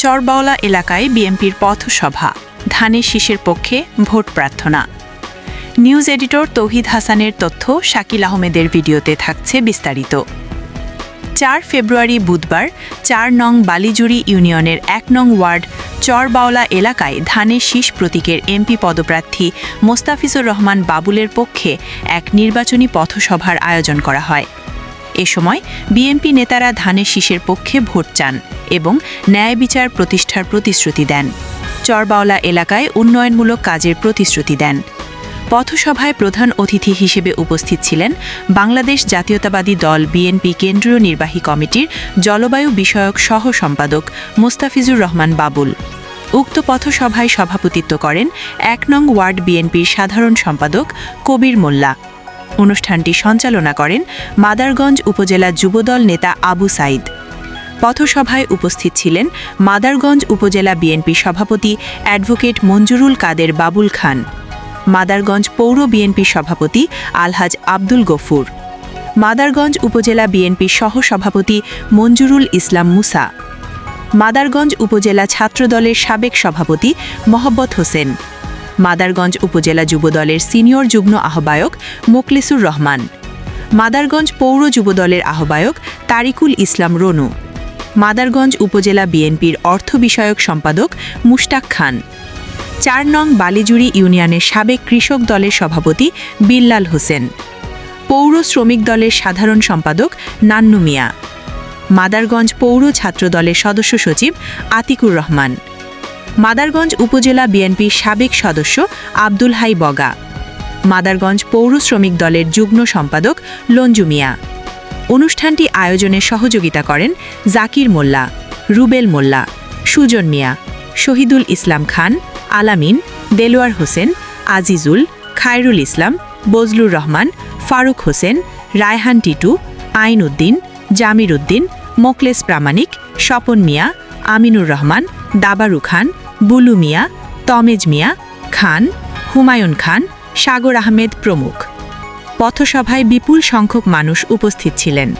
চরবাওলা এলাকায় বিএনপির পথসভা, ধানের শীষের পক্ষে ভোট প্রার্থনা। নিউজ এডিটর তৌহিদ হাসানের তথ্য শাকিল আহমেদের ভিডিওতে থাকছে বিস্তারিত। চার ফেব্রুয়ারি বুধবার চার নং বালিজুড়ি ইউনিয়নের এক নং ওয়ার্ড চরবাওলা এলাকায় ধানের শীষ প্রতীকের এমপি পদপ্রার্থী মোস্তাফিজুর রহমান বাবুলের পক্ষে এক নির্বাচনী পথসভার আয়োজন করা হয়। এ সময় বিএনপি নেতারা ধানের শীষের পক্ষে ভোট চান এবং ন্যায় বিচার প্রতিষ্ঠার প্রতিশ্রুতি দেন। চরবাওলা এলাকায় উন্নয়নমূলক কাজের প্রতিশ্রুতি দেন। পথসভায় প্রধান অতিথি হিসেবে উপস্থিত ছিলেন বাংলাদেশ জাতীয়তাবাদী দল বিএনপি কেন্দ্রীয় নির্বাহী কমিটির জলবায়ু বিষয়ক সহ সম্পাদক মোস্তাফিজুর রহমান বাবুল। উক্ত পথসভায় সভাপতিত্ব করেন এক নং ওয়ার্ড বিএনপির সাধারণ সম্পাদক কবির মোল্লা। অনুষ্ঠানটি সঞ্চালনা করেন মাদারগঞ্জ উপজেলা যুবদল নেতা আবু সাইদ। পথসভায় উপস্থিত ছিলেন মাদারগঞ্জ উপজেলা বিএনপি সভাপতি অ্যাডভোকেট মঞ্জুরুল কাদের বাবুল খান, মাদারগঞ্জ পৌর বিএনপি সভাপতি আলহাজ আব্দুল গফুর, মাদারগঞ্জ উপজেলা বিএনপি সহ সভাপতি মঞ্জুরুল ইসলাম মুসা, মাদারগঞ্জ উপজেলা ছাত্রদলের সাবেক সভাপতি মোহাব্বত হোসেন। মাদারগঞ্জ উপজেলা যুবদলের সিনিয়র যুগ্ম আহ্বায়ক মোকলেসুর রহমান। মাদারগঞ্জ পৌর যুবদলের আহ্বায়ক তারিকুল ইসলাম রনু। মাদারগঞ্জ উপজেলা বিএনপির অর্থ বিষয়ক সম্পাদক মুশতাক খান। চার নং বালিজুড়ি ইউনিয়নের সাবেক কৃষক দলের সভাপতি বিল্লাল হোসেন। পৌর শ্রমিক দলের সাধারণ সম্পাদক নান্নু মিয়া। মাদারগঞ্জ পৌর ছাত্র দলের সদস্য সচিব আতিকুর রহমান। মাদারগঞ্জ উপজেলা বিএনপির সাবেক সদস্য আব্দুল হাই বগা। মাদারগঞ্জ পৌর শ্রমিক দলের যুগ্ম সম্পাদক লঞ্জু মিয়া। অনুষ্ঠানটি আয়োজনে সহযোগিতা করেন জাকির মোল্লা, রুবেল মোল্লা, সুজন মিয়া, শহীদুল ইসলাম খান, আলামিন, দেলোয়ার হোসেন, আজিজুল, খায়রুল ইসলাম, বজলুর রহমান, ফারুক হোসেন, রায়হান টিটু আইন উদ্দিন জামির উদ্দিন, মোকলেস প্রামাণিক, স্বপন মিয়া, আমিনুর রহমান, দাবারু খান বুলু মিয়া, তমেজ মিয়া, খান, হুমায়ুন খান, সাগর আহমেদ প্রমুখ। পথসভায় বিপুল সংখ্যক মানুষ উপস্থিত ছিলেন।